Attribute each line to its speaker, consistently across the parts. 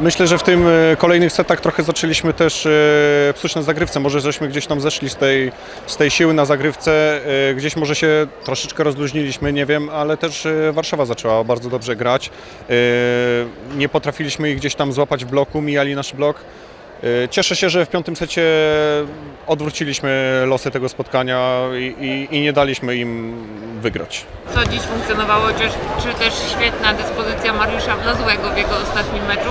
Speaker 1: Myślę, że w tym e, kolejnych setach trochę zaczęliśmy też e, psuć na zagrywce. Może żeśmy gdzieś tam zeszli z tej, z tej siły na zagrywce, e, gdzieś może się troszeczkę rozluźniliśmy, nie wiem, ale też Warszawa zaczęła bardzo dobrze grać. Nie potrafiliśmy ich gdzieś tam złapać w bloku, mijali nasz blok. E, Cieszę się, że w piątym secie odwróciliśmy losy tego spotkania i, i, i nie daliśmy im wygrać.
Speaker 2: Co dziś funkcjonowało, czy, czy też świetna dyspozycja Mariusza Wlazłego w jego ostatnim meczu?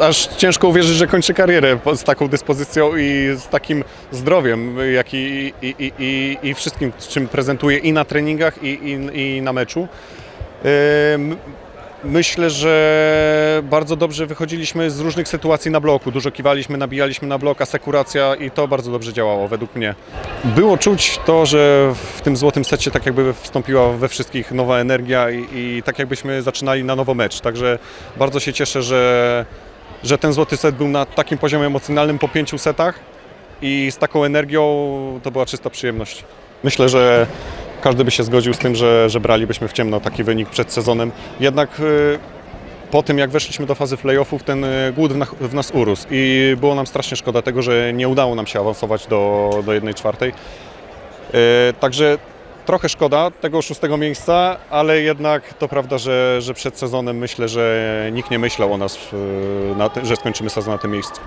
Speaker 1: E, Aż ciężko uwierzyć, że kończy karierę z taką dyspozycją i z takim zdrowiem, jak i, i, i, i, wszystkim, czym prezentuje i na treningach, i, i, i na meczu. E, m- Myślę, że bardzo dobrze wychodziliśmy z różnych sytuacji na bloku. Dużo kiwaliśmy, nabijaliśmy na blok, asekuracja i to bardzo dobrze działało według mnie. Było czuć to, że w tym złotym secie tak jakby wstąpiła we wszystkich nowa energia i, i tak jakbyśmy zaczynali na nowo mecz. Także bardzo się cieszę, że, że ten złoty set był na takim poziomie emocjonalnym po pięciu setach i z taką energią to była czysta przyjemność. Myślę, że każdy by się zgodził z tym, że, że bralibyśmy w ciemno taki wynik przed sezonem. Jednak y, po tym, jak weszliśmy do fazy playoffów, ten y, głód w, na, w nas urósł i było nam strasznie szkoda tego, że nie udało nam się awansować do, do 1 czwartej. Y, Także trochę szkoda tego szóstego miejsca, ale jednak to prawda, że, że przed sezonem myślę, że nikt nie myślał o nas, na, że skończymy sezon na tym miejscu.